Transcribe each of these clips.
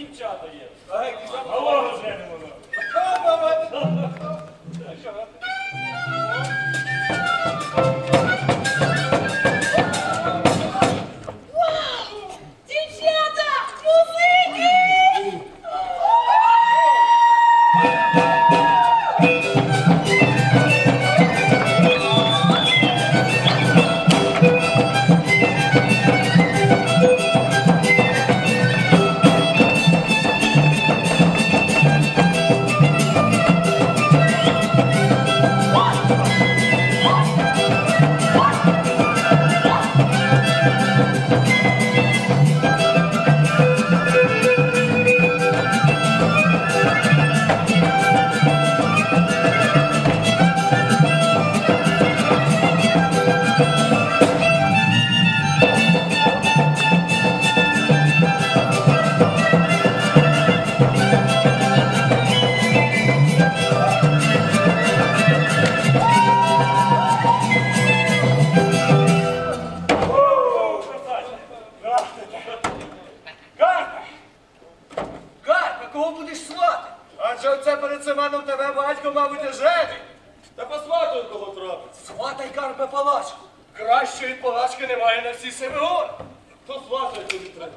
Kim çağdayı? Ay güzel. Allah'ım benim onu. Thank you. Перед Семеном тебе батько, мабуть, женить. Та посватуй, кого трапиться. Сватай, Карпе, палачку. Кращої палачки немає на всі семи гор. То сватай тобі треба.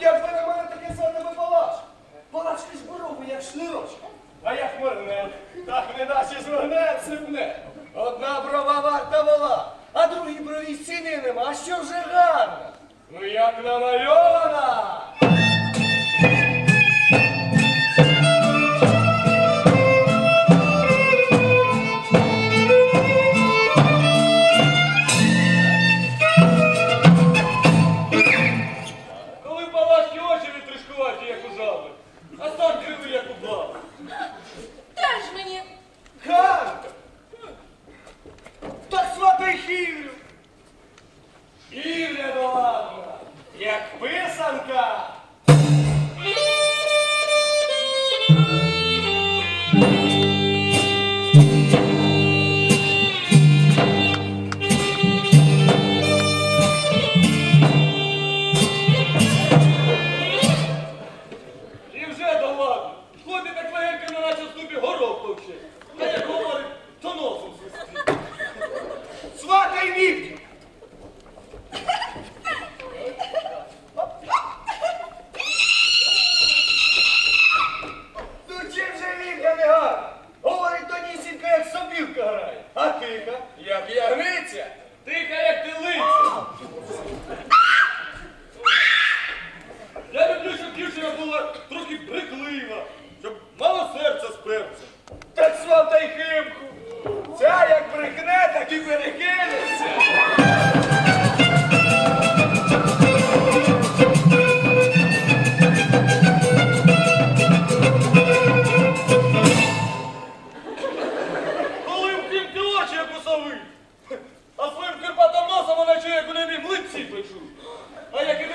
Як ви на мене таке за тебе палачка? Палачка з борогу, як шнурочка. А як морне, так не наче зверне сипне. Одна брова варта вола, а другій брові ціни нема, а що вже гарна. Ну як намальована. Як писанка! Як ягниця. Тиха, як телиця. Я люблю, щоб дівчина була трохи бриклива, щоб мало серця з перцем. та й хибку. Ця як брехне, так і береги. Oye, ¿qué